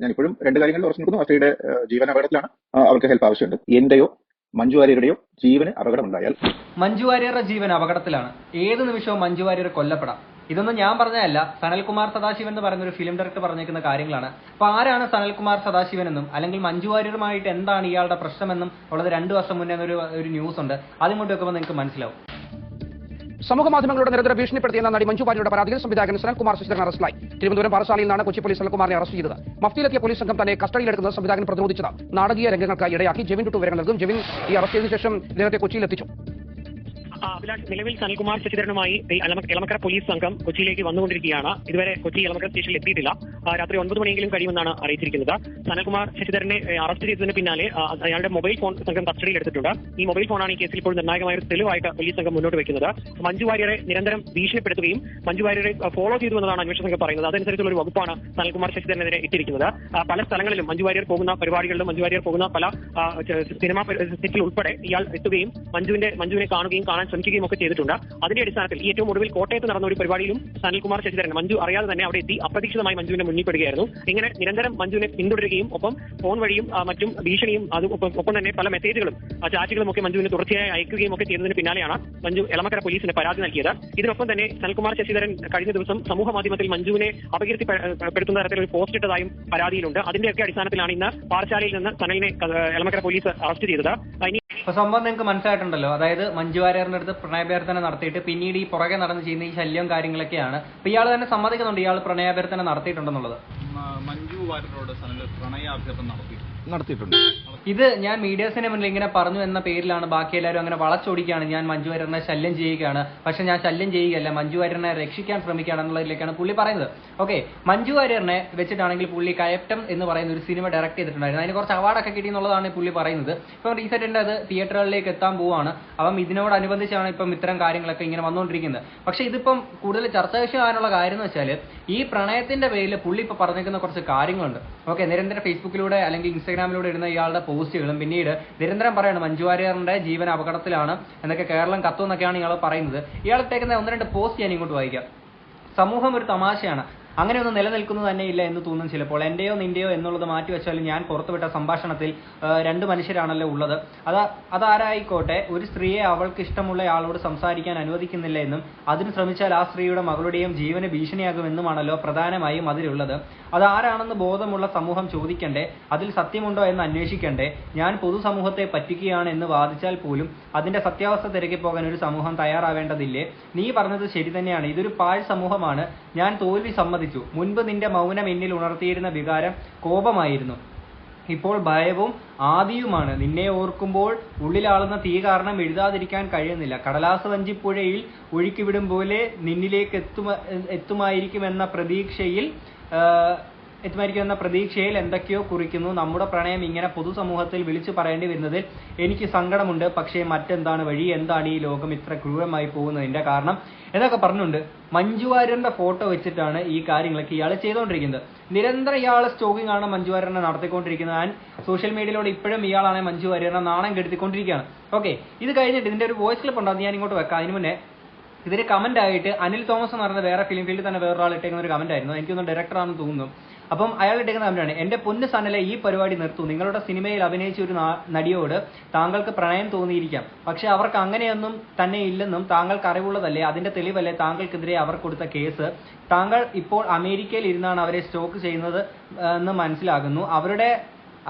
ഞാൻ ഇപ്പോഴും രണ്ട് കാര്യങ്ങളിൽ ഉറച്ചു നിൽക്കുന്നു. അക്ഷയുടെ ജീവൻ അപകടത്തിലാണ് അവർക്ക് ഹെൽപ്പ് ആവശ്യമുണ്ട്. എന്റെയോ മഞ്ജു വാര്യരുടെയോ ജീവന് അപകടമുണ്ടായാൽ? മഞ്ജു വാര്യരുടെ ജീവൻ അപകടത്തിലാണ്. ഏത് നിമിഷവും മഞ്ജു വാര്യർ കൊല്ലപ്പെടാം. ഇതൊന്നും ഞാൻ പറഞ്ഞതല്ല. സനൽകുമാർ സദാശിവൻ എന്ന് പറയുന്ന ഒരു ഫിലിം ഡയറക്ടർ പറഞ്ഞേക്കുന്ന കാര്യങ്ങളാണ്. അപ്പൊ ആരാണ് സനൽകുമാർ സദാശിവൻ എന്നും അല്ലെങ്കിൽ മഞ്ജു വാര്യരുമായിട്ട് എന്താണ് ഇയാളുടെ പ്രശ്നമെന്നും ഉള്ളത് രണ്ടു വർഷം മുന്നേ ഒരു ന്യൂസ് ഉണ്ട്. അതിങ്ങോട്ട് വെക്കുമ്പോൾ നിങ്ങൾക്ക് മനസ്സിലാവും. സമൂഹ മാധ്യമങ്ങളുടെ നിരന്തര ഭീഷണിപ്പെടുത്തിയെന്ന നടി മഞ്ജു വാര്യരുടെ പരാതിയിൽ സംവിധായകൻ സനൽകുമാർ ശശിധരൻ അറസ്റ്റിലായി തിരുവനന്തപുരം പാറശാലയിൽ നിന്നാണ് കൊച്ചി പോലീസ് സുനിൽകുമാറിനെ അറസ്റ്റ് ചെയ്തത്. മഫ്തിയിലെത്തിയ പോലീസ് സംഘം തന്നെ കസ്റ്റഡിയിലെടുക്കുന്നത് സംവിധായകൻ പ്രതിരോധിച്ചത് നാടകീയ രംഗങ്ങൾക്ക് ഇടയാക്കി ജെവിൻ ടുട്ടു വിവരങ്ങൾ നൽകും. ജെവിൻ ഈ അറസ്റ്റ് ചെയ്തതിനു ശേഷം നേരത്തെ ആ, അഭിലാഷ് നിലവിൽ സനൽകുമാർ ശശിധരനുമായി എളമക്കര പോലീസ് സംഘം കൊച്ചിയിലേക്ക് വന്നുകൊണ്ടിരിക്കുകയാണ്. ഇതുവരെ കൊച്ചി എളമക്കര സ്റ്റേഷനിൽ എത്തിയിട്ടില്ല. രാത്രി ഒൻപത് മണിയെങ്കിലും കഴിയുമെന്നാണ് അറിയിച്ചിരിക്കുന്നത്. സനൽകുമാർ ശശിധരനെ അറസ്റ്റ് ചെയ്തതിന് പിന്നാലെ അയാളുടെ മൊബൈൽ ഫോൺ സംഘം കസ്റ്റഡിയിൽ എടുത്തിട്ടുണ്ട്. ഈ മൊബൈൽ ഫോണാണ് ഈ കേസിൽ ഇപ്പോൾ നിർണായകമായ ഒരു തെളിവായിട്ട് പോലീസ് സംഘം മുന്നോട്ട് വെക്കുന്നത്. മഞ്ജു വാര്യരെ നിരന്തരം ഭീഷണിപ്പെടുത്തുകയും മഞ്ജു വാര്യരെ ഫോളോ ചെയ്തു എന്നതാണ് അന്വേഷണ സംഘം പറയുന്നത്. അതനുസരിച്ചുള്ള ഒരു വകുപ്പാണ് സനൽകുമാർ ശശിധരനെതിരെ ഇട്ടിരിക്കുന്നത്. പല സ്ഥലങ്ങളിലും മഞ്ജു വാര്യർ പോകുന്ന പരിപാടികളിലും മഞ്ജു വാര്യർ പോകുന്ന പല സിനിമാ സെറ്റിൽ ഉൾപ്പെടെ ഇയാൾ എത്തുകയും മഞ്ജുവിന്റെ മഞ്ജുവിനെ കാണുകയും കാണാൻ ശ്രമിക്കുകയും ഒക്കെ ചെയ്തിട്ടുണ്ട്. അതിന്റെ അടിസ്ഥാനത്തിൽ ഈ ഏറ്റവും ഒടുവിൽ കോട്ടയത്ത് നടന്ന ഒരു പരിപാടിയിലും സനൽകുമാർ ശശിധരൻ മഞ്ജു അറിയാതെ തന്നെ അവിടെ എത്തി അപ്രതീക്ഷിതമായി മഞ്ജുവിനെ മുന്നിൽ പെടുകയായിരുന്നു ഇങ്ങനെ നിരന്തരം മഞ്ജുവിനെ പിന്തുടരുകയും ഒപ്പം ഫോൺ വഴിയും മറ്റും ഭീഷണിയും അതും ഒപ്പം തന്നെ പല മെസ്സേജുകളും ചാറ്റുകളും ഒക്കെ മഞ്ജുവിന് തുടർച്ചയായി അയക്കുകയും ഒക്കെ ചെയ്തതിന് പിന്നാലെയാണ് മഞ്ജു എളമക്കര പോലീസിന് പരാതി നൽകിയത്. ഇതിനൊപ്പം തന്നെ സനൽകുമാർ ശശിധരൻ കഴിഞ്ഞ ദിവസം സമൂഹ മാധ്യമത്തിൽ മഞ്ജുവിനെ അപകീർത്തിപ്പെടുത്തുന്ന തരത്തിൽ ഒരു പോസ്റ്റ് ഇട്ടതായും പരാതിയിലുണ്ട്. അതിന്റെയൊക്കെ അടിസ്ഥാനത്തിലാണ് ഇന്ന് പാറശാലയിൽ നിന്ന് സനലിനെ എളമക്കര പോലീസ് അറസ്റ്റ് ചെയ്തത്. അപ്പൊ സംഭവം നിങ്ങൾക്ക് മനസ്സിലായിട്ടുണ്ടല്ലോ. അതായത് മഞ്ജു വാര്യറിന്റെ അടുത്ത് പ്രണയാഭ്യർത്ഥന നടത്തിയിട്ട് പിന്നീട് ഈ പുറകെ നടന്ന് ചെയ്യുന്ന ഈ ശല്യവും കാര്യങ്ങളൊക്കെയാണ്. ഇയാൾ തന്നെ സമ്മതിക്കുന്നുണ്ട് ഇയാൾ പ്രണയാഭ്യർത്ഥന നടത്തിയിട്ടുണ്ടെന്നുള്ളത്. മ- മഞ്ജു വാര്യരോട് സനൽ പ്രണയാഭ്യർത്ഥന നടത്തി നടത്തിയിട്ടുണ്ട്. ഇത് ഞാൻ മീഡിയാസിനെ മുന്നിൽ ഇങ്ങനെ പറഞ്ഞു എന്ന പേരിലാണ് ബാക്കി എല്ലാവരും അങ്ങനെ വളച്ചൊടിക്കുകയാണ്. ഞാൻ മഞ്ജു വാര്യറിനെ ശല്യം ചെയ്യുകയാണ്. പക്ഷെ ഞാൻ ശല്യം ചെയ്യുകയല്ല. മഞ്ജു വാര്യറിനെ രക്ഷിക്കാൻ ശ്രമിക്കുകയാണ് എന്നുള്ളതിലേക്കാണ് പുള്ളി പറയുന്നത്. ഓക്കെ മഞ്ജു വാര്യറിനെ വെച്ചിട്ടാണെങ്കിൽ പുള്ളി കയറ്റം എന്ന് പറയുന്ന ഒരു സിനിമ ഡയറക്ട് ചെയ്തിട്ടുണ്ടായിരുന്നു. അതിന് കുറച്ച് അവാർഡൊക്കെ കിട്ടി എന്നുള്ളതാണ് പുള്ളി പറയുന്നത്. ഇപ്പം റീസെന്റ് അത് തിയേറ്ററുകളിലേക്ക് എത്താൻ പോവാണ്. അപ്പം ഇതിനോടനുബന്ധിച്ചാണ് ഇപ്പം ഇത്തരം കാര്യങ്ങളൊക്കെ ഇങ്ങനെ വന്നുകൊണ്ടിരിക്കുന്നത്. പക്ഷെ ഇതിപ്പം കൂടുതൽ ചർച്ച വിഷയമാകാനുള്ള കാര്യം എന്ന് വെച്ചാൽ ഈ പ്രണയത്തിന്റെ പേരിൽ പുള്ളി ഇപ്പൊ പറഞ്ഞിരിക്കുന്ന കുറച്ച് കാര്യങ്ങളുണ്ട് ഓക്കെ നിരന്തരം ഫേസ്ബുക്കിലൂടെ അല്ലെങ്കിൽ ഇൻസ്റ്റാഗ്രാമിലൂടെ ഇടുന്ന ഇയാളുടെ പോസ്റ്റുകളും പിന്നീട് നിരന്തരം പറയാണ് മഞ്ജു വാര്യറിന്റെ ജീവൻ അപകടത്തിലാണ് എന്നൊക്കെ കേരളം കത്തുമെന്നൊക്കെയാണ് ഇയാൾ പറയുന്നത്. ഇയാൾ ഇട്ടേക്കുന്ന ഒന്ന് രണ്ട് പോസ്റ്റ് ഞാൻ ഇങ്ങോട്ട് വായിക്കാം. സമൂഹം ഒരു തമാശയാണ്. അങ്ങനെയൊന്നും നിലനിൽക്കുന്നത് ഇല്ല എന്ന് തോന്നും ചിലപ്പോൾ. എന്റെയോ നിന്റെയോ എന്നുള്ളത് മാറ്റിവെച്ചാലും ഞാൻ പുറത്തുവിട്ട സംഭാഷണത്തിൽ രണ്ട് മനുഷ്യരാണല്ലോ ഉള്ളത്. അത് അതാരായിക്കോട്ടെ ഒരു സ്ത്രീയെ അവൾക്ക് ഇഷ്ടമുള്ള ആളോട് സംസാരിക്കാൻ അനുവദിക്കുന്നില്ല എന്നും അതിന് ശ്രമിച്ചാൽ ആ സ്ത്രീയുടെ മകളുടെയും ജീവന് ഭീഷണിയാകുമെന്നുമാണല്ലോ പ്രധാനമായും അതിലുള്ളത്. അതാരാണെന്ന് ബോധമുള്ള സമൂഹം ചോദിക്കണ്ടേ? അതിൽ സത്യമുണ്ടോ എന്ന് അന്വേഷിക്കണ്ടേ? ഞാൻ പൊതുസമൂഹത്തെ പറ്റിക്കുകയാണ് എന്ന് വാദിച്ചാൽ പോലും അതിന്റെ സത്യാവസ്ഥ തിരക്കി പോകാൻ ഒരു സമൂഹം തയ്യാറാവേണ്ടതില്ലേ? നീ പറഞ്ഞത് ശരി തന്നെയാണ്. ഇതൊരു പാഴ് സമൂഹമാണ്. ഞാൻ തോൽവി സമ്മതിച്ചു. മുൻപ് നിന്റെ മൗനം എന്നിൽ ഉണർത്തിയിരുന്ന വികാരം കോപമായിരുന്നു. ഇപ്പോൾ ഭയവും ആദിയുമാണ്. നിന്നെ ഓർക്കുമ്പോൾ ഉള്ളിലാളുന്ന തീ കാരണം എഴുതാതിരിക്കാൻ കഴിയുന്നില്ല. കടലാസ വഞ്ചിപ്പുഴയിൽ ഒഴുക്കിവിടും പോലെ നിന്നിലേക്ക് എത്തുമ എത്തുമായിരിക്കുമെന്ന പ്രതീക്ഷയിൽ ആ, എത്തുമായിരിക്കും എന്ന പ്രതീക്ഷയിൽ എന്തൊക്കെയോ കുറിക്കുന്നു. നമ്മുടെ പ്രണയം ഇങ്ങനെ പൊതുസമൂഹത്തിൽ വിളിച്ചു പറയേണ്ടി വരുന്നതിൽ എനിക്ക് സങ്കടമുണ്ട്. പക്ഷേ മറ്റെന്താണ് വഴി? എന്താണ് ഈ ലോകം ഇത്ര ക്രൂരമായി പോകുന്നതിന്റെ കാരണം? എന്നൊക്കെ പറഞ്ഞുണ്ട് മഞ്ജു ഫോട്ടോ വെച്ചിട്ടാണ് ഈ കാര്യങ്ങളൊക്കെ ഇയാൾ ചെയ്തുകൊണ്ടിരിക്കുന്നത്. നിരന്തരം ഇയാൾ സ്റ്റോക്കിംഗ് ആണ് മഞ്ജു വാര്യറിനെ നടത്തിക്കൊണ്ടിരിക്കുന്നത്. ആൻഡ് സോഷ്യൽ മീഡിയയിലൂടെ ഇപ്പോഴും ഇയാളാണ് മഞ്ജു നാണം കെടുത്തിക്കൊണ്ടിരിക്കുകയാണ്. ഓക്കെ ഇത് കഴിഞ്ഞിട്ട് ഇതിന്റെ ഒരു വോയിസ് ക്ലിപ്പ് ഉണ്ടാകും ഞാൻ ഇങ്ങോട്ട് വെക്കാം. അതിന് മുന്നേ ഇതിന് കമന്റ് ആയിട്ട് അനിൽ തോമസ് എന്ന് പറയുന്ന വേറെ ഫിലിം ഫീൽഡിൽ തന്നെ വേറൊരാൾ ഇട്ടേക്കുന്ന ഒരു കമന്റ് ആയിരുന്നു. എനിക്കൊന്ന് ഡയറക്ടർ ആണെന്ന് തോന്നുന്നു. അപ്പം അയാൾ ഇട്ടേക്കുന്ന കമന്റാണ് എന്റെ പൊന്ന് സനലെ ഈ പരിപാടി നിർത്തൂ. നിങ്ങളുടെ സിനിമയിൽ അഭിനയിച്ച ഒരു നടിയോട് താങ്കൾക്ക് പ്രണയം തോന്നിയിരിക്കാം. പക്ഷെ അവർക്ക് അങ്ങനെയൊന്നും തന്നെ ഇല്ലെന്നും താങ്കൾക്ക് അറിവുള്ളതല്ലേ? അതിന്റെ തെളിവല്ലേ താങ്കൾക്കെതിരെ അവർ കൊടുത്ത കേസ്? താങ്കൾ ഇപ്പോൾ അമേരിക്കയിൽ ഇരുന്നാണ് അവരെ സ്റ്റോക്ക് ചെയ്യുന്നത് എന്ന് മനസ്സിലാകുന്നു. അവരുടെ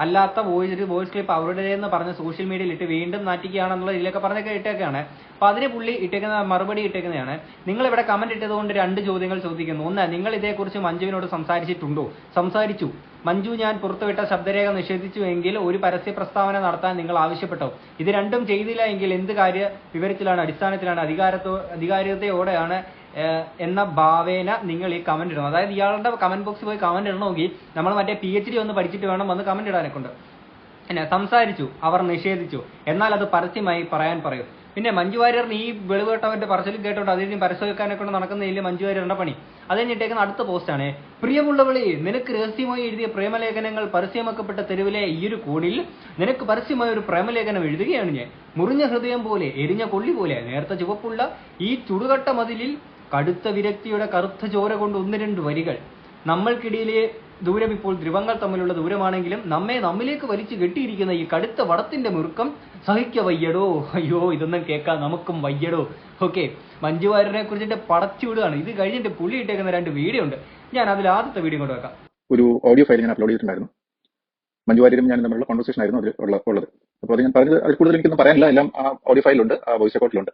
അല്ലാത്ത വോയിസ് ഒരു വോയിസ് ക്ലിപ്പ് അവരുടേതെന്ന് പറഞ്ഞ് സോഷ്യൽ മീഡിയയിൽ ഇട്ട് വീണ്ടും നാറ്റിക്കുകയാണെന്നുള്ള ഇതിലൊക്കെ പറഞ്ഞൊക്കെ ഇട്ടേക്കാണ്. അപ്പൊ അതിന് പുള്ളി ഇട്ടേക്കുന്ന മറുപടി ഇട്ടേക്കുന്നതാണ്. നിങ്ങൾ ഇവിടെ കമന്റ് ഇട്ടതുകൊണ്ട് രണ്ട് ചോദ്യങ്ങൾ ചോദിക്കുന്നു. ഒന്ന് നിങ്ങൾ ഇതേക്കുറിച്ച് മഞ്ജുവിനോട് സംസാരിച്ചിട്ടുണ്ടോ? സംസാരിച്ചു. മഞ്ജു ഞാൻ പുറത്തുവിട്ട ശബ്ദരേഖ നിഷേധിച്ചു എങ്കിൽ ഒരു പരസ്യ പ്രസ്താവന നടത്താൻ നിങ്ങൾ ആവശ്യപ്പെട്ടോ? ഇത് രണ്ടും ചെയ്തില്ല എങ്കിൽ എന്ത് കാര്യ വിവരത്തിലാണ് അടിസ്ഥാനത്തിലാണ് അധികാരത്തോ അധികാരികതയോടെയാണ് എന്ന ഭാവേന നിങ്ങൾ ഈ കമന്റ് ഇടണം. അതായത് ഇയാളുടെ കമന്റ് ബോക്സിൽ പോയി കമന്റ് ഇടണമെങ്കിൽ നമ്മൾ മറ്റേ പി എച്ച് ഡി ഒന്ന് പഠിച്ചിട്ട് വേണം വന്ന് കമന്റ് ഇടാനൊക്കെ ഉണ്ട് പിന്നെ സംസാരിച്ചു അവർ നിഷേധിച്ചു. എന്നാൽ അത് പരസ്യമായി പറയാൻ പറയൂ. പിന്നെ മഞ്ജു വാര്യറിന് ഈ വെളിവേട്ടവന്റെ പരസ്യം കേട്ടോണ്ട് അതിന് പരസ്യം വെക്കാനെ കൊണ്ട് നടക്കുന്നില്ല മഞ്ജു വാര്യറിന്റെ പണി? അത് കഴിഞ്ഞിട്ടേക്കുന്ന അടുത്ത പോസ്റ്റാണ് പ്രിയമുള്ളവളെ നിനക്ക് രഹസ്യമായി എഴുതിയ പ്രേമലേഖനങ്ങൾ പരസ്യമാക്കപ്പെട്ട തെരുവിലെ ഈയൊരു കൂടിൽ നിനക്ക് പരസ്യമായ ഒരു പ്രേമലേഖനം എഴുതുകയാണ് ഞാൻ. മുറിഞ്ഞ ഹൃദയം പോലെ എരിഞ്ഞ കൊള്ളി പോലെ നേരത്തെ ചുവപ്പുള്ള ഈ ചുടുകട്ട മതിലിൽ കടുത്ത വിരക്തിയുടെ കറുത്ത ചോര കൊണ്ട് ഒന്ന് രണ്ട് വരികൾ. നമ്മൾക്കിടയിലെ ദൂരം ഇപ്പോൾ ധ്രുവങ്ങൾ തമ്മിലുള്ള ദൂരമാണെങ്കിലും നമ്മെ നമ്മിലേക്ക് വലിച്ചു കെട്ടിയിരിക്കുന്ന ഈ കടുത്ത വടത്തിന്റെ മുറുക്കം സഹിക്ക വയ്യടോ അയ്യോ ഇതൊന്നും കേൾക്കാം നമുക്കും വയ്യടോ. ഓക്കെ മഞ്ജു വാര്യരെ കുറിച്ചിട്ട് പടച്ചു വിടുകയാണ്. ഇത് കഴിഞ്ഞിട്ട് പുള്ളി ഇട്ടേക്കുന്ന രണ്ട് വീഡിയോ ഉണ്ട്. ഞാൻ അതിൽ ആദ്യത്തെ വീഡിയോ കൊണ്ട് വെക്കാം. ഒരു ഓഡിയോ ഫയൽ ഞാൻ അപ്ലോഡ് ചെയ്തിട്ടുണ്ടായിരുന്നു. മഞ്ജു വാര്യരും ഞാൻ തമ്മിലുള്ള കോൺവെർസേഷൻ ആയിരുന്നു അതിൽ ഉള്ള ഉള്ളത്. അപ്പോൾ അത് ഞാൻ പറഞ്ഞത് അതിൽ കൂടുതൽ എനിക്കൊന്നും പറയാനില്ല. എല്ലാം ആ ഓഡിയോ ഫയലുണ്ട് ആ വോയിസ് റെക്കോർഡിലുണ്ട്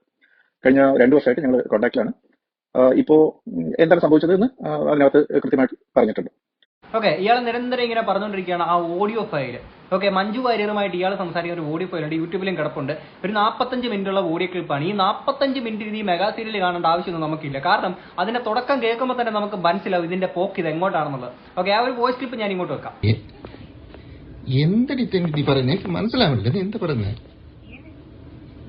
കഴിഞ്ഞ രണ്ട് വർഷമായിട്ട് ഞങ്ങൾ കോൺടാക്റ്റിലാണ് ഇപ്പോൾ എന്താണ് സംഭവിച്ചതെന്ന് എന്ന് അതിനകത്ത് കൃത്യമായിട്ട് പറഞ്ഞിട്ടുണ്ട്. ഓക്കെ ഇയാൾ നിരന്തരം ഇങ്ങനെ പറഞ്ഞുകൊണ്ടിരിക്കുകയാണ് ആ ഓഡിയോ ഫയൽ ഓക്കെ മഞ്ജു വാര്യറുമായിട്ട് ഇയാൾ സംസാരിക്കുന്ന ഒരു ഓഡിയോ ഫയലുണ്ട് ഉണ്ട് യൂട്യൂബിലും കിടപ്പുണ്ട്. ഒരു നാൽപ്പത്തഞ്ച് മിനിറ്റുള്ള ഓഡിയോ ക്ലിപ്പാണ്. ഈ നാൽപ്പത്തഞ്ച് മിനിറ്റ് ഈ മെഗാ സീരിയൽ കാണേണ്ട ആവശ്യമൊന്നും നമുക്കില്ല. കാരണം അതിന്റെ തുടക്കം കേൾക്കുമ്പോൾ തന്നെ നമുക്ക് മനസ്സിലാവും ഇതിന്റെ പോക്ക് ഇത് എങ്ങോട്ടാണെന്നുള്ളത് ഓക്കെ ആ ഒരു വോയിസ് ക്ലിപ്പ് ഞാൻ ഇങ്ങോട്ട് വെക്കാം. എ- എന്തടി തെണ്ടി നീ പറയുന്നത് മനസ്സിലാവില്ല നീ എന്താ പറയുന്നത്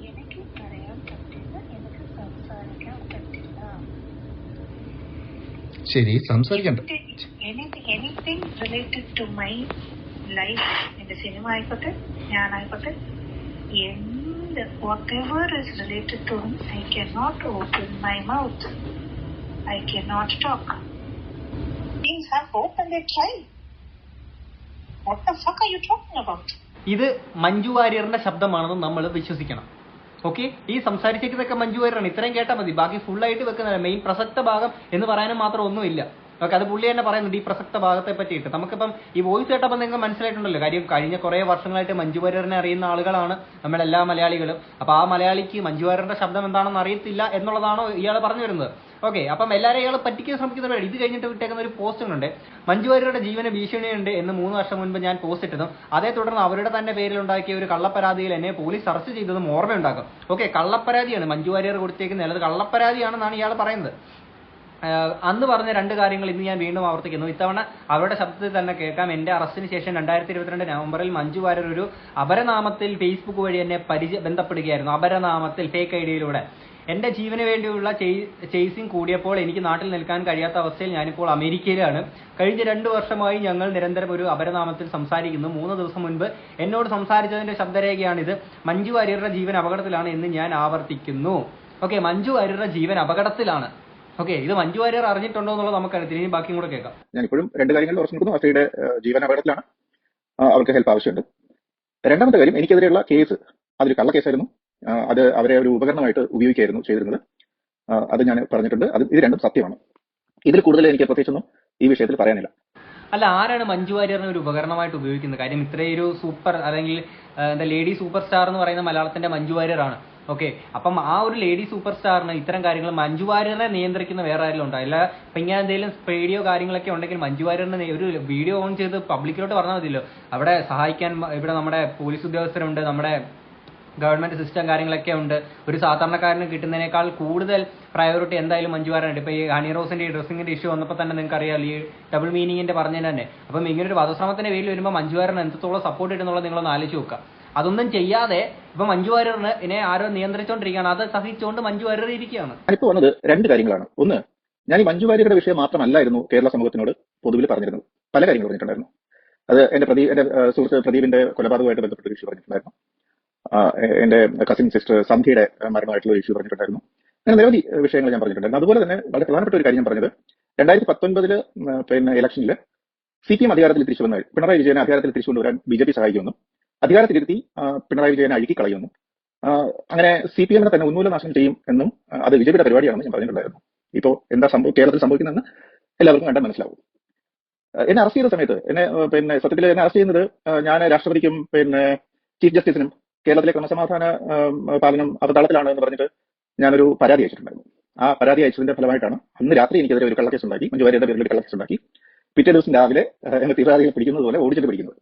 എനിക്ക് പറയാൻ പറ്റില്ല എനിക്ക് സംസാരിക്കാൻ പറ്റില്ല ശരി സംസാരിക്കണ്ട anything related to my life എന്റെ സിനിമ ആയിക്കോട്ടെ ഞാനായിക്കോട്ടെ എന്ത് whatever is related to I can not open my mouth I can not talk Things have hope and they try. What the fuck are you talking about? ഇത് മഞ്ജു വാര്യറിന്റെ ശബ്ദമാണെന്ന് നമ്മൾ വിശ്വസിക്കണം okay ഈ സംസാരിച്ചേക്കുന്നതൊക്കെ മഞ്ജു വാര്യറാണ് ഇത്രയും കേട്ടാൽ മതി. ബാക്കി ഫുൾ ആയിട്ട് വെക്കുന്ന മെയിൻ പ്രസക്ത ഭാഗം എന്ന് പറയാനും മാത്രം ഒന്നുമില്ല. ഓക്കെ അത് പുള്ളി തന്നെ പറയുന്നുണ്ട് ഈ പ്രസക്ത ഭാഗത്തെ പറ്റിയിട്ട്. നമുക്കിപ്പം ഈ വോയിസ് കേട്ടപ്പോൾ നിങ്ങൾക്ക് മനസ്സിലായിട്ടുണ്ടല്ലോ കാര്യം കഴിഞ്ഞ കുറേ വർഷങ്ങളായിട്ട് മഞ്ജു വാര്യറിനെ അറിയുന്ന ആളുകളാണ് നമ്മളെല്ലാ മലയാളികളും. അപ്പോൾ ആ മലയാളിക്ക് മഞ്ജു വാര്യറിന്റെ ശബ്ദം എന്താണെന്ന് അറിയത്തില്ല എന്നുള്ളതാണോ ഇയാൾ പറഞ്ഞു വരുന്നത്. ഓക്കെ അപ്പം എല്ലാവരും ഇയാൾ പറ്റിക്കാൻ ശ്രമിക്കുന്ന ഇത് കഴിഞ്ഞിട്ട് വിട്ടേക്കുന്ന ഒരു പോസ്റ്റുകളുണ്ട്. മഞ്ജു വാര്യരുടെ ജീവന ഭീഷണിയുണ്ട് എന്ന് മൂന്ന് വർഷം മുൻപ് ഞാൻ പോസ്റ്റ് ഇട്ടതും അതേ തുടർന്ന് അവരുടെ തന്നെ പേരിൽ ഉണ്ടാക്കിയ ഒരു കള്ളപ്പരാതിയിൽ എന്നെ പോലീസ് അറസ്റ്റ് ചെയ്തതും ഓർമ്മയുണ്ടാക്കും ഓക്കെ കള്ളപ്പരാതിയാണ് മഞ്ജു വാര്യർ കൊടുത്തേക്കുന്നത് അത് കള്ളപ്പരാതിയാണെന്നാണ് ഇയാൾ പറയുന്നത്. അന്ന് പറഞ്ഞ രണ്ട് കാര്യങ്ങൾ ഇന്ന് ഞാൻ വീണ്ടും ആവർത്തിക്കുന്നു. ഇത്തവണ അവരുടെ ശബ്ദത്തിൽ തന്നെ കേൾക്കാം. എന്റെ അറസ്റ്റിന് ശേഷം രണ്ടായിരത്തി ഇരുപത്തിരണ്ട് നവംബറിൽ മഞ്ജു വാര്യർ ഒരു അപരനാമത്തിൽ ഫേസ്ബുക്ക് വഴി എന്നെ പരിചയ ബന്ധപ്പെടുകയായിരുന്നു. അപരനാമത്തിൽ ഫേക്ക് ഐ ഡിയിലൂടെ എന്റെ ജീവന് വേണ്ടിയുള്ള ചേസിംഗ് കൂടിയപ്പോൾ എനിക്ക് നാട്ടിൽ നിൽക്കാൻ കഴിയാത്ത അവസ്ഥയിൽ ഞാനിപ്പോൾ അമേരിക്കയിലാണ്. കഴിഞ്ഞ രണ്ടു വർഷമായി ഞങ്ങൾ നിരന്തരം ഒരു അപരനാമത്തിൽ സംസാരിക്കുന്നു. മൂന്ന് ദിവസം മുൻപ് എന്നോട് സംസാരിച്ചതിന്റെ ശബ്ദരേഖയാണിത്. മഞ്ജു വാര്യരുടെ ജീവൻ അപകടത്തിലാണ് എന്ന് ഞാൻ ആവർത്തിക്കുന്നു. ഓക്കെ മഞ്ജു വാര്യരുടെ ജീവൻ അപകടത്തിലാണ്. ഓക്കെ ഇത് മഞ്ജു വാര്യർ അറിഞ്ഞിട്ടുണ്ടോ എന്നുള്ളത് നമുക്കറിയത്തില്ല. ഇനി ബാക്കിയും കൂടെ കേൾക്കാം. ഞാൻ ഇപ്പോഴും രണ്ട് കാര്യങ്ങൾ ഉറച്ചു നിൽക്കുന്നു. അഫയുടെ ജീവൻ അപകടത്തിലാണ് അവർക്ക് ഹെൽപ്പ് ആവശ്യമുണ്ട്. രണ്ടാമത്തെ കാര്യം എനിക്കെതിരെയുള്ള കേസ് അതൊരു കള്ള കേസായിരുന്നു. അത് അവരെ ഒരു ഉപകരണമായിട്ട് ഉപയോഗിക്കുകയായിരുന്നു ചെയ്തിരുന്നത്. അത് ഞാൻ പറഞ്ഞിട്ടുണ്ട്. അത് ഇത് രണ്ടും സത്യമാണ്. ഇതിൽ കൂടുതൽ എനിക്ക് പ്രത്യേകിച്ചൊന്നും ഈ വിഷയത്തിൽ പറയാനില്ല. അല്ല ആരാണ് മഞ്ജു വാര്യറിനെ ഒരു ഉപകരണമായിട്ട് ഉപയോഗിക്കുന്നത്? കാര്യം ഇത്രയൊരു സൂപ്പർ അല്ലെങ്കിൽ എന്താ ലേഡി സൂപ്പർ സ്റ്റാർ എന്ന് പറയുന്ന മലയാളത്തിന്റെ മഞ്ജു വാര്യറാണ് ഓക്കെ അപ്പം ആ ഒരു ലേഡി സൂപ്പർ സ്റ്റാറിന് ഇത്തരം കാര്യങ്ങൾ മഞ്ജു വാര്യറിനെ നിയന്ത്രിക്കുന്ന വേറെ ആരെങ്കിലും ഉണ്ടോ? അല്ല ഇപ്പൊ ഇങ്ങനെ എന്തെങ്കിലും സ്പേഡിയോ കാര്യങ്ങളൊക്കെ ഉണ്ടെങ്കിൽ മഞ്ജു വാര്യറിനെ ഒരു വീഡിയോ ഓൺ ചെയ്ത് പബ്ലിക്കിലോട്ട് പറഞ്ഞാൽ മതിയല്ലോ. അവിടെ സഹായിക്കാൻ ഇവിടെ നമ്മുടെ പോലീസ് ഉദ്യോഗസ്ഥരുണ്ട് നമ്മുടെ ഗവൺമെന്റ് സിസ്റ്റം കാര്യങ്ങളൊക്കെ ഉണ്ട്. ഒരു സാധാരണക്കാരന് കിട്ടുന്നതിനേക്കാൾ കൂടുതൽ പ്രയോറിറ്റി എന്തായാലും മഞ്ജു വാര്യനുണ്ട് ഇപ്പൊ ഈ ഹണി റോസിന്റെ ഡ്രസ്സിംഗിന്റെ ഇഷ്യൂ വന്നപ്പോൾ തന്നെ നിങ്ങൾക്ക് അറിയാം ഈ ഡബിൾ മീനിങ്ങിന്റെ പറഞ്ഞതിന് തന്നെ. അപ്പം ഇങ്ങനെ ഒരു വധശ്രമത്തിന്റെ പേരിൽ വരുമ്പോൾ മഞ്ജു വാര്യറിന് എന്തോളം സപ്പോർട്ട് കിട്ടുന്നുള്ളത് നിങ്ങളൊന്ന് ആലോചിച്ച് നോക്കുക. അതൊന്നും ചെയ്യാതെ ഇപ്പൊ മഞ്ജു വാര്യറിന് ആരോ നിയന്ത്രിച്ചുകൊണ്ടിരിക്കുകയാണ് അത് സഹിച്ചുകൊണ്ട് മഞ്ജു വാര്യർ ഇരിക്കുകയാണ്. ഞാനിപ്പോ വന്നത് രണ്ട് കാര്യങ്ങളാണ്. ഒന്ന് ഞാൻ ഈ മഞ്ജു വാര്യരുടെ വിഷയം മാത്രമല്ലായിരുന്നു കേരള സമൂഹത്തിനോട് പൊതുവിൽ പറഞ്ഞിരുന്നത്. പല കാര്യങ്ങൾ പറഞ്ഞിട്ടുണ്ടായിരുന്നു. അത് എന്റെ പ്രദീപ് എന്റെ സുഹൃത്ത് പ്രദീപിന്റെ കൊലപാതകമായിട്ട് ബന്ധപ്പെട്ട ഇഷ്യൂ പറഞ്ഞിട്ടുണ്ടായിരുന്നു. എന്റെ കസിൻ സിസ്റ്റർ സന്ധ്യയുടെ മരണമായിട്ടുള്ള ഇഷ്യൂ പറഞ്ഞിട്ടുണ്ടായിരുന്നു. അങ്ങനെ നിരവധി വിഷയങ്ങൾ ഞാൻ പറഞ്ഞിട്ടുണ്ടായിരുന്നു. അതുപോലെ തന്നെ വളരെ പ്രധാനപ്പെട്ട ഒരു കാര്യം ഞാൻ പറഞ്ഞത് രണ്ടായിരത്തി പത്തൊൻപതിൽ പിന്നെ ഇലക്ഷനിൽ സി പി എം അധികാരത്തിൽ തിരിച്ചു വന്നാൽ പിണറായി വിജയനെ അധികാരത്തിൽ തിരിച്ചു കൊണ്ടുവരാൻ ബി ജെ പി സഹായിക്കുമെന്നും അധികാരത്തിലിരുത്തി പിണറായി വിജയനെ അഴുക്കിക്കളയുന്നു അങ്ങനെ സി പി എമ്മിനെ തന്നെ ഉന്മൂലനാശനം ചെയ്യും എന്നും അത് ബി ജെ പിയുടെ പരിപാടിയാണെന്ന് ഞാൻ പറഞ്ഞിട്ടുണ്ടായിരുന്നു. ഇപ്പോൾ എന്താ സംഭവം കേരളത്തിൽ സംഭവിക്കുന്നതെന്ന് എല്ലാവർക്കും കണ്ടാൽ മനസ്സിലാവും. എന്നെ അറസ്റ്റ് ചെയ്ത സമയത്ത് എന്നെ പിന്നെ സത്യത്തിൽ എന്നെ അറസ്റ്റ് ചെയ്യുന്നത് ഞാൻ രാഷ്ട്രപതിക്കും പിന്നെ ചീഫ് ജസ്റ്റിസിനും കേരളത്തിലെ ക്രമസമാധാന പാലനം അപതാളത്തിലാണ് എന്ന് പറഞ്ഞിട്ട് ഞാനൊരു പരാതി അയച്ചിട്ടുണ്ടായിരുന്നു. ആ പരാതി അയച്ചതിന്റെ ഫലമായിട്ടാണ് അന്ന് രാത്രി എനിക്കെതിരെ ഒരു കള്ളക്കേസ് ഉണ്ടാക്കി മഞ്ജു വാര്യരുടെ പേരിൽ ഒരു കള്ളക്കേസ് ഉണ്ടാക്കി പിറ്റേ ദിവസം രാവിലെ എന്നെ തീവ്രവാദികളെ പിടിക്കുന്നത് പോലെ ഓടിച്ചിട്ട് പിടിക്കുന്നത്.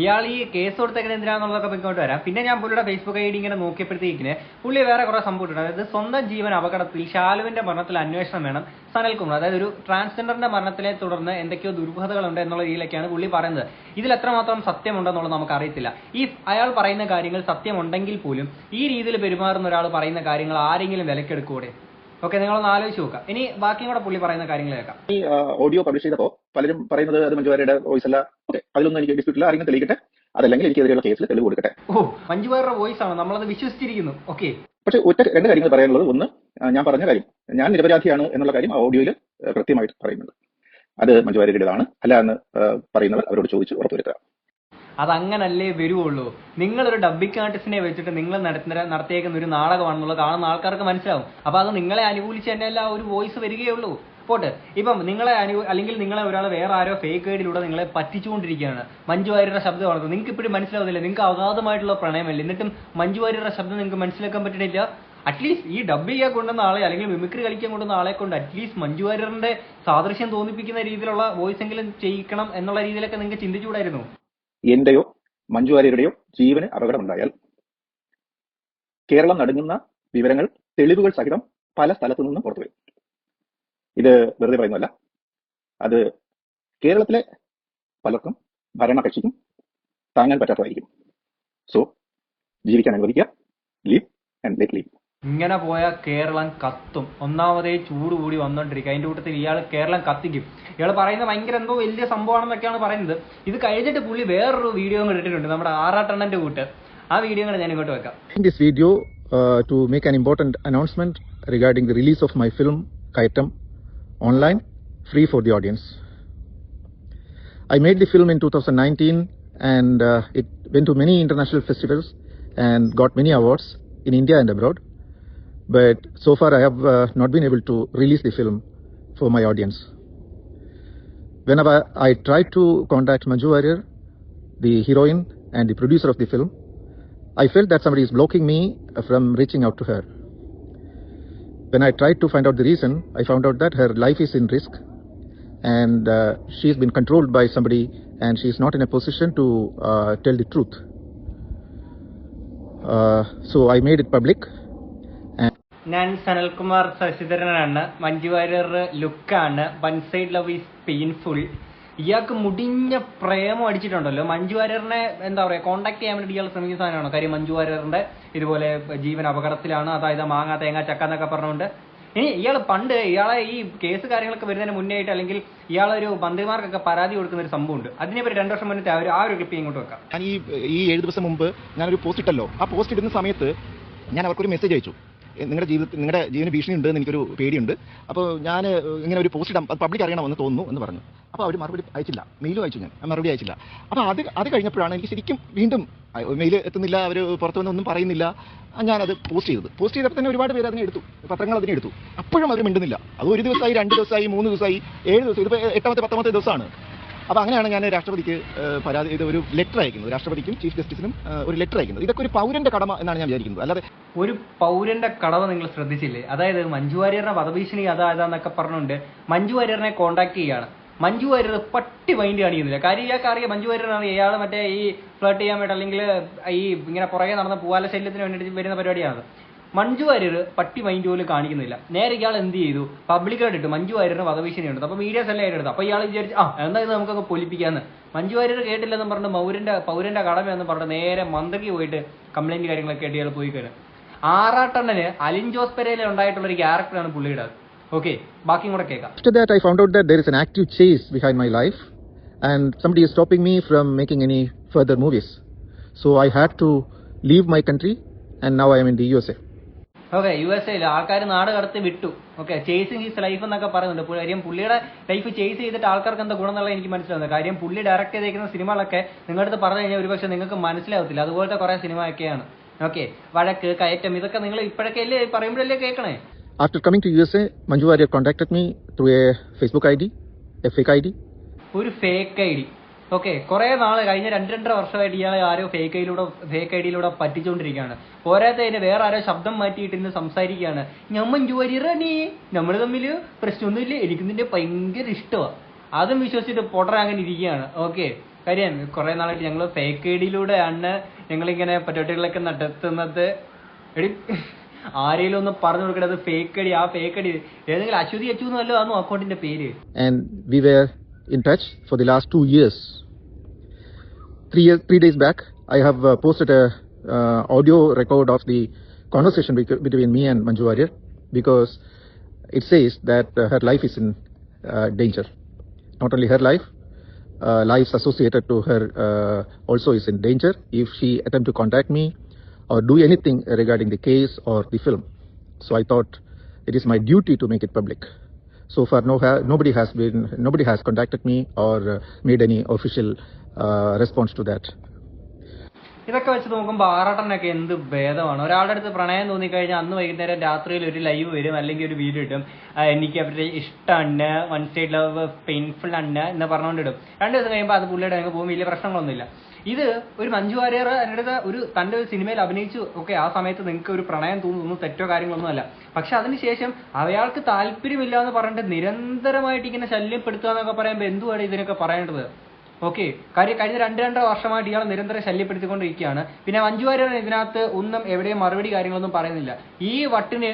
ഇയാൾ ഈ കേസ് കൊടുത്തേക്കുന്നത് എന്തിനാന്നുള്ളതൊക്കെ ഇപ്പൊ വരാം. പിന്നെ ഞാൻ പുള്ളിയുടെ ഫേസ്ബുക്ക് ഐ ഡി ഇങ്ങനെ നോക്കിയപ്പോഴത്തേക്കിന് പുള്ളി വേറെ കുറെ സംഭവം അതായത് സ്വന്തം ജീവൻ അപകടത്തിൽ ഷാലുവിന്റെ മരണത്തിൽ അന്വേഷണം വേണം സനൽകുമാർ അതായത് ഒരു ട്രാൻസ്ജെൻഡറിന്റെ മരണത്തിലെ തുടർന്ന് എന്തൊക്കെയോ ദുർബലതകളുണ്ട് എന്നുള്ള രീതിയിലൊക്കെയാണ് പുള്ളി പറയുന്നത്. ഇതിൽ എത്രമാത്രം സത്യമുണ്ടെന്നുള്ളത് നമുക്ക് അറിയത്തില്ല ഈ അയാൾ പറയുന്ന കാര്യങ്ങൾ സത്യമുണ്ടെങ്കിൽ പോലും ഈ രീതിയിൽ പെരുമാറുന്ന ഒരാൾ പറയുന്ന കാര്യങ്ങൾ ആരെങ്കിലും വിലക്കെടുക്കൂടെ ഓക്കെ നിങ്ങളൊന്ന് ആലോചിച്ച് നോക്കാം. ഇനി ബാക്കിയും കൂടെ പുള്ളി പറയുന്ന കാര്യങ്ങൾ കേൾക്കാം. ഈ ഓഡിയോ പബ്ലിഷ് ചെയ്തപ്പോൾ പലരും പറയുന്നത് അത് മഞ്ജുവാരയുടെ വോയിസ് അല്ല. ഓക്കെ അതിലൊന്നും എനിക്ക് ഡിസ്പ്യൂട്ടില്ല ആരെങ്കിലും തെളിയിക്കട്ടെ. അതല്ലെങ്കിൽ എനിക്കെതിരെയുള്ള കേസിൽ തെളിവ് കൊടുക്കട്ടെ. ഓ മഞ്ജുവാരുടെ വോയിസ് ആണ്. നമ്മളത് വിശ്വസിച്ചിരിക്കുന്നു. ഓക്കെ പക്ഷെ ഒറ്റ രണ്ട് കാര്യങ്ങൾ പറയാനുള്ളത്. ഒന്ന് ഞാൻ പറഞ്ഞ കാര്യം ഞാൻ നിരപരാധിയാണ് എന്നുള്ള കാര്യം ആ ഓഡിയോയിൽ കൃത്യമായിട്ട് പറയുന്നുണ്ട്. അത് മഞ്ജു വാര്യരുടേതാണ് അല്ല എന്ന് പറയുന്നവർ അവരോട് ചോദിച്ച് ഉറപ്പുവരുത്തുക അതങ്ങനല്ലേ വരുവുള്ളൂ. നിങ്ങളൊരു ഡബ്ബിംഗ് ആർട്ടിസ്റ്റിനെ വെച്ചിട്ട് നിങ്ങൾ നടത്തുന്ന നടത്തിയേക്കുന്ന ഒരു നാടകമാണെന്നുള്ളത് കാണുന്ന ആൾക്കാർക്ക് മനസ്സിലാവും. അപ്പൊ അത് നിങ്ങളെ അനുകൂലിച്ച് തന്നെയല്ല ഒരു വോയിസ് വരികയുള്ളൂ. പോട്ടെ ഇപ്പം നിങ്ങളെ അനു അല്ലെങ്കിൽ നിങ്ങളെ ഒരാൾ വേറെ ആരോ ഫേക്ക് ഐഡിയിലൂടെ നിങ്ങളെ പറ്റിച്ചുകൊണ്ടിരിക്കുകയാണ്. മഞ്ജു വാര്യരുടെ ശബ്ദം ശബ്ദമാണ് നിങ്ങൾക്ക് ഇപ്പോഴും മനസ്സിലാവുന്നില്ല. നിങ്ങൾക്ക് അഗാധമായിട്ടുള്ള പ്രണയമല്ലേ? എന്നിട്ടും മഞ്ജു വാര്യരുടെ ശബ്ദം നിങ്ങൾക്ക് മനസ്സിലാക്കാൻ പറ്റണില്ല. അറ്റ്ലീസ്റ്റ് ഈ ഡബ് ചെയ്യാൻ കൊണ്ടുവന്ന ആളെ അല്ലെങ്കിൽ മിമിക്രി കളിക്കാൻ കൊണ്ടുവന്ന ആളെ കൊണ്ട് അറ്റ്ലീസ്റ്റ് മഞ്ജു വാര്യറിന്റെ സാദൃശ്യം തോന്നിപ്പിക്കുന്ന രീതിയിലുള്ള വോയിസ് എങ്കിലും ചെയ്യിക്കണം എന്നുള്ള രീതിയിലൊക്കെ നിങ്ങൾക്ക് ചിന്തിച്ചുകൂടായിരുന്നു? എന്റെയോ മഞ്ജു വാര്യരുടെയോ ജീവന് അപകടമുണ്ടായാൽ കേരളം നടുങ്ങുന്ന വിവരങ്ങൾ തെളിവുകൾ സഹിതം പല സ്ഥലത്തു നിന്നും പുറത്തു വരും ഇത് വെറുതെ പറയുന്നതല്ല. അത് കേരളത്തിലെ പലർക്കും ഭരണകക്ഷിക്കും താങ്ങാൻ പറ്റാത്തതായിരിക്കും. സോ ജീവിക്കാൻ അനുവദിക്കുക. ലീവ് ആൻഡ് ലെറ്റ് ലീവ് ഇങ്ങനെ പോയ കേരളം കത്തും. ഒന്നാമതേ ചൂട് കൂടി വന്നോണ്ടിരിക്കും. അതിന്റെ കൂട്ടത്തിൽ ഇയാൾ കേരളം കത്തിക്കും. ഇയാൾ പറയുന്നത് ഭയങ്കര എന്തോ വലിയ സംഭവമാണെന്നൊക്കെയാണ് പറയുന്നത്. ഇത് കഴിഞ്ഞിട്ട് പുള്ളി വേറൊരു വീഡിയോ ഇട്ടിട്ടുണ്ട്. നമ്മുടെ ആറാട്ടെണ്ണന്റെ കൂട്ട്. ആ വീഡിയോ കൂടെ ഞാൻ ഇങ്ങോട്ട് വെക്കാം. This video to make an important announcement regarding announcement regarding the release of my film Kaitam online, free for the audience. I made the film in 2019 and uh, it went to many international festivals and got many awards in India and abroad. But so far, I have uh, not been able to release the film for my audience. Whenever I tried to contact Manju Warrior, the heroine and the producer of the film, I felt that somebody is blocking me from reaching out to her. When I tried to find out the reason, I found out that her life is in risk and uh, she's been controlled by somebody and she's not in a position to uh, tell the truth. Uh, so I made it public and ഞാൻ സനൽകുമാർ ശശിധരനാണ് മഞ്ജു വാര്യർ ലുക്കാണ് one side love is painful ഇയാൾക്ക് മുടിഞ്ഞ പ്രേമം അടിച്ചിട്ടുണ്ടല്ലോ. മഞ്ജു വാര്യറിനെ എന്താ പറയാ contact ചെയ്യാൻ വേണ്ടി ഇയാൾ ശ്രമിക്കുന്ന സാധനമാണോ? കാര്യം മഞ്ജു വാര്യറിന്റെ ഇതുപോലെ ജീവൻ അപകടത്തിലാണ്. അതായത് മാങ്ങ തേങ്ങ ചക്ക എന്നൊക്കെ പറഞ്ഞുകൊണ്ട്. ഇനി ഇയാൾ പണ്ട് ഇയാളെ ഈ കേസ് കാര്യങ്ങളൊക്കെ വരുന്നതിന് മുന്നേ ആയിട്ട് അല്ലെങ്കിൽ ഇയാളൊരു മന്ത്രിമാർക്കൊക്കെ പരാതി കൊടുക്കുന്ന ഒരു സംഭവമുണ്ട്. അതിനെ പറ്റി രണ്ടു വർഷം മുന്നേ ഒരു ആ ഒരു ക്ലിപ്പ് ഇങ്ങോട്ട് വെക്കാം. ഞാൻ ഈ ഈ ഏഴ് ദിവസം മുമ്പ് ഞാനൊരു പോസ്റ്റ് ഇട്ടല്ലോ. ആ പോസ്റ്റ് ഇടുന്ന സമയത്ത് ഞാൻ അവർക്കൊരു മെസ്സേജ് അയച്ചു. നിങ്ങളുടെ ജീവിതത്തിൽ നിങ്ങളുടെ ജീവന് ഭീഷണി ഉണ്ട് എനിക്കൊരു പേടിയുണ്ട്. അപ്പോൾ ഞാൻ ഇങ്ങനെ ഒരു പോസ്റ്റ് ഇടാം അത് പബ്ലിക് അറിയണമെന്ന് തോന്നുന്നു എന്ന് പറഞ്ഞു. അപ്പോൾ അവർ മറുപടി അയച്ചില്ല. മെയിലും അയച്ചു ഞാൻ. മറുപടി അയച്ചില്ല. അപ്പോൾ അത് അത് കഴിഞ്ഞപ്പോഴാണ് എനിക്ക് ശരിക്കും വീണ്ടും മെയിൽ എത്തുന്നില്ല അവർ പുറത്തു വന്നൊന്നും പറയുന്നില്ല. ഞാനത് പോസ്റ്റ് ചെയ്തത്. പോസ്റ്റ് ചെയ്തപ്പോൾ തന്നെ ഒരുപാട് പേര് അതിനെ എടുത്തു. പത്രങ്ങൾ അതിനെ എടുത്തു. അപ്പോഴും അവർ മിണ്ടുന്നില്ല. അത് ഒരു ദിവസമായി രണ്ട് ദിവസമായി മൂന്ന് ദിവസമായി ഏഴ് ദിവസം ഇതിപ്പോൾ എട്ടാമത്തെ പത്താമത്തെ ദിവസമാണ്. അപ്പോൾ അങ്ങനെയാണ് ഞാൻ രാഷ്ട്രപതിക്ക് പരാതി ഇത് ഒരു ലെറ്റർ അയക്കുന്നത്. രാഷ്ട്രപതിക്കും ചീഫ് ജസ്റ്റിസിനും ഒരു ലെറ്റർ അയക്കുന്നത്. ഇതൊക്കെ ഒരു പൗരന്റെ കടമ എന്നാണ് ഞാൻ വിചാരിക്കുന്നത്. അല്ലാതെ ഒരു പൗരന്റെ കടമ നിങ്ങൾ ശ്രദ്ധിച്ചില്ലേ? അതായത് മഞ്ജു വാര്യറിന്റെ വധഭീഷണി അതാ ഇതാന്നൊക്കെ പറഞ്ഞുകൊണ്ട് മഞ്ജു വാര്യറിനെ കോൺടാക്ട് ചെയ്യാണ്. മഞ്ജു വാര്യർ പട്ടി മൈൻഡ് കാണിക്കുന്നില്ല. കാര്യം ഇയാൾക്ക് അറിയാം മഞ്ജു വാര്യർ അറിയാം. ഇയാൾ മറ്റേ ഈ ഫ്ലർട്ട് ചെയ്യാൻ വേണ്ടി അല്ലെങ്കിൽ ഈ ഇങ്ങനെ പുറകെ നടന്ന പൂവാല ശല്യത്തിന് വേണ്ടിയിട്ട് വരുന്ന പരിപാടിയാണ്. മഞ്ജു വാര്യർ പട്ടി മൈൻഡ് പോലും കാണിക്കുന്നില്ല. നേരെ ഇയാൾ എന്ത് ചെയ്തു? പബ്ലിക്കായിട്ട് മഞ്ജു വാര്യറിന് വധഭീഷണി ഉണ്ട് അപ്പൊ മീഡിയാസ് എല്ലാം ഏറ്റെടുത്തു അപ്പൊ ഇയാൾ വിചാരിച്ചു ആ എന്താ ഇത് നമുക്കൊക്കെ പൊലിപ്പിക്കാന്ന്. മഞ്ജു വാര്യർ കേട്ടില്ലെന്ന് പറഞ്ഞ് മൗരന്റെ പൗരന്റെ കടമയെന്ന് പറഞ്ഞ് നേരെ മന്ത്രിക്ക് പോയിട്ട് കംപ്ലൈന്റ് കാര്യങ്ങളൊക്കെ ആയിട്ട് ഇയാൾ പോയി കഴിഞ്ഞു ആറാട്ടണ്ണന് അലിൻ ജോസ് പെരയിലെ ഉണ്ടായിട്ടുള്ള ഒരു ക്യാരക്ടറാണ് പുള്ളിയുടെ ഓക്കെ ബാക്കിയും കൂടെ കേൾക്കാം. After that and somebody is stopping me from making any further movies. So I had to leave my country and now I am in the USA. Okay U S എയിൽ ആൾക്കാർ നാട് കടത്തി വിട്ടു. ഓക്കെ ചേസിങ് ഹിസ് ലൈഫ് എന്നൊക്കെ പറയുന്നുണ്ട്. കാര്യം പുള്ളിയുടെ life chase ചെയ്തിട്ട് ആൾക്കാർക്ക് എന്താ ഗുണം എന്നുള്ള എനിക്ക് മനസ്സിലാവുന്നത് കാര്യം പുള്ളി ഡയറക്റ്റ് ചെയ്തേക്കുന്ന സിനിമകളൊക്കെ നിങ്ങളുടെ അടുത്ത് പറഞ്ഞു കഴിഞ്ഞാൽ ഒരുപക്ഷെ നിങ്ങൾക്ക് മനസ്സിലാവത്തില്ല. അതുപോലത്തെ കുറെ സിനിമയൊക്കെയാണ്. ഓക്കെ വഴക്ക് കയറ്റം ഇതൊക്കെ നിങ്ങൾ ഇപ്പോഴൊക്കെ അല്ലേ പറയുമ്പോഴല്ലേ കേൾക്കണേ? After coming to U S A Manju USA, Manju me through a Facebook I D a fake I D ഒരു ഫേക്ക് ഐ ഡി ഓക്കെ കുറെ നാൾ കഴിഞ്ഞ രണ്ട് രണ്ടര വർഷമായിട്ട് ഇയാളെ ആരോ ഫേക്ക് ഐഡിയിലൂടെ ഫേക്ക് ഐഡിയിലൂടെ പറ്റിച്ചുകൊണ്ടിരിക്കുകയാണ് പോരാത്തതിന് വേറെ ആരോ ശബ്ദം മാറ്റിയിട്ട് ഇന്ന് സംസാരിക്കുകയാണ്. ഞമ്മൻ മഞ്ജു വാര്യറാണീ നമ്മൾ തമ്മിൽ പ്രശ്നമൊന്നുമില്ല എനിക്ക് ഭയങ്കര ഇഷ്ടമാണ് അതും വിശ്വസിച്ചിട്ട് പൊട്ടറ അങ്ങനെ ഇരിക്കുകയാണ്. ഓക്കെ കാര്യം കുറെ നാളായിട്ട് ഞങ്ങൾ ഫേക്ക് ഐഡിയിലൂടെയാണ് ഞങ്ങളിങ്ങനെ പറ്റോട്ടികളൊക്കെ നടത്തുന്നത്. എടി ആരെങ്കിലും ഒന്ന് പറഞ്ഞു കൊടുക്കണത് ഫേക്ക് ഐഡി ആ ഫേക്ക് ഐഡി ഏതെങ്കിലും അശ്വതി അച്ചു എന്നല്ലോ ആണോ അക്കൗണ്ടിന്റെ പേര്. In touch for the last two years. Three years, three days back, I have uh, posted a uh, audio record of the conversation bec- between me and Manju Warrior because it says that uh, her life is in uh, danger. Not only her life, uh, lives associated to her uh, also is in danger if she attempt to contact me or do anything regarding the case or the film. So I thought it is my duty to make it public. So far, no ha- nobody has been nobody has contacted me or made any official uh, to that. ഇതൊക്കെ വെച്ച് നോക്കുമ്പോൾ ആറാട്ടനൊക്കെ എന്ത് ഭേദമാണ്. ഒരാളുടെ അടുത്ത് പ്രണയം തോന്നിക്കഴിഞ്ഞാൽ അന്ന് വൈകുന്നേരം രാത്രിയിൽ ഒരു ലൈവ് വരും അല്ലെങ്കിൽ ഒരു വീഡിയോ ഇടും. എനിക്ക് അവരുടെ ഇഷ്ടമാണ് വൺ സൈഡ് ലവ് പെയിൻഫുൾ ആണ് എന്ന് പറഞ്ഞുകൊണ്ട് ഇടും. രണ്ട് ദിവസം കഴിയുമ്പോൾ അത് പുള്ളിയുടെ അങ്ങ് പോകും വലിയ പ്രശ്നങ്ങളൊന്നുമില്ല. ഇത് ഒരു മഞ്ജു വാര്യർ എന്റെ ഒരു തന്റെ ഒരു സിനിമയിൽ അഭിനയിച്ചു. ഓക്കെ ആ സമയത്ത് നിങ്ങൾക്ക് ഒരു പ്രണയം തോന്നുന്നു തെറ്റോ കാര്യങ്ങളൊന്നും അല്ല. പക്ഷെ അതിനുശേഷം അയാൾക്ക് താല്പര്യമില്ല എന്ന് പറഞ്ഞിട്ട് നിരന്തരമായിട്ട് ഇങ്ങനെ ശല്യപ്പെടുത്തുക എന്നൊക്കെ പറയുമ്പോൾ എന്തുവാണ് ഇതിനൊക്കെ പറയേണ്ടത്? ഓക്കെ കാര്യം കഴിഞ്ഞ രണ്ട് രണ്ടര വർഷമായിട്ട് ഇയാൾ നിരന്തരം ശല്യപ്പെടുത്തിക്കൊണ്ടിരിക്കുകയാണ്. പിന്നെ മഞ്ജു വാര്യർ ഇതിനകത്ത് ഒന്നും എവിടെയും മറുപടി കാര്യങ്ങളൊന്നും പറയുന്നില്ല. ഈ വട്ടിന്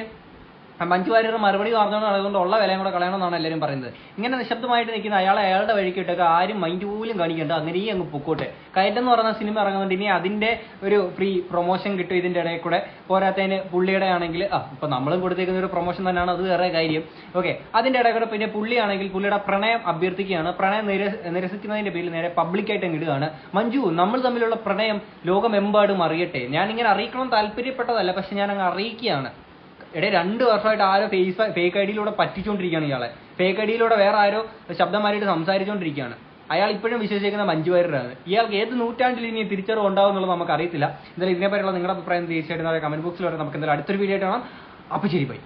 മഞ്ജു വാര്യർ മറുപടി പറഞ്ഞുകൊണ്ട് അതുകൊണ്ട് ഉള്ള വിലയും കൂടെ കളയണമെന്നാണ് എല്ലാവരും പറയുന്നത്. ഇങ്ങനെ നിശബ്ദമായിട്ട് നിൽക്കുന്ന അയാളെ അയാളുടെ വഴിക്ക് ഇട്ടൊക്കെ ആരും മൈൻഡ് പോലും കാണിക്കണ്ട. അങ്ങനെ അങ്ങ് പൊക്കോട്ടെ. കയറ്റം എന്ന് പറയുന്ന സിനിമ ഇറങ്ങുന്നുണ്ട്. ഇനി അതിന്റെ ഒരു ഫ്രീ പ്രൊമോഷൻ കിട്ടും ഇതിന്റെ ഇടയിൽ കൂടെ. പോരാത്തതിന് പുള്ളിയുടെ ആണെങ്കിൽ ആ ഇപ്പൊ നമ്മളും കൊടുത്തേക്കുന്ന ഒരു പ്രൊമോഷൻ തന്നെയാണ്. അത് വേറെ കാര്യം. ഓക്കെ അതിന്റെ ഇടയിൽ കൂടെ പിന്നെ പുള്ളിയാണെങ്കിൽ പുള്ളിയുടെ പ്രണയം അഭ്യർത്ഥിക്കുകയാണ്. പ്രണയം നിര നിരസിക്കുന്നതിന്റെ പേരിൽ നേരെ പബ്ലിക്കായിട്ട് ഇടുകയാണ്. മഞ്ജു നമ്മൾ തമ്മിലുള്ള പ്രണയം ലോകമെമ്പാടും അറിയട്ടെ. ഞാൻ ഇങ്ങനെ അറിയിക്കണം താല്പര്യപ്പെട്ടതല്ല പക്ഷെ ഞാൻ അങ്ങ് അറിയിക്കുകയാണ്. ഇടയിൽ രണ്ട് വർഷമായിട്ട് ആരോ ഫേസ് ഫേക്ക് ഐ ഡിയിലൂടെ പറ്റിച്ചുകൊണ്ടിരിക്കുകയാണ് ഇയാളെ. ഫേക്ക് ഐ ഡിയിലൂടെ വേറെ ആരോ ശബ്ദം മാറിയിട്ട് സംസാരിച്ചുകൊണ്ടിരിക്കുകയാണ് അയാൾ ഇപ്പോഴും വിശ്വസിക്കുന്ന മഞ്ജു വാര്യരാണ്. ഇയാൾക്ക് ഏത് നൂറ്റാണ്ടിൽ ഇനി തിരിച്ചറിവ് ഉണ്ടാവും എന്നുള്ളത് നമുക്ക് അറിയത്തില്ല എന്തായാലും ഇതിനെപ്പറ്റിയുള്ള നിങ്ങളുടെ അഭിപ്രായം തീർച്ചയായിട്ടും കമന്റ് ബോക്സിൽ വരെ നമുക്ക് എന്തായാലും അടുത്തൊരു വീഡിയോ ആയിട്ട് കാണാം. അപ്പോൾ ശരി ബൈ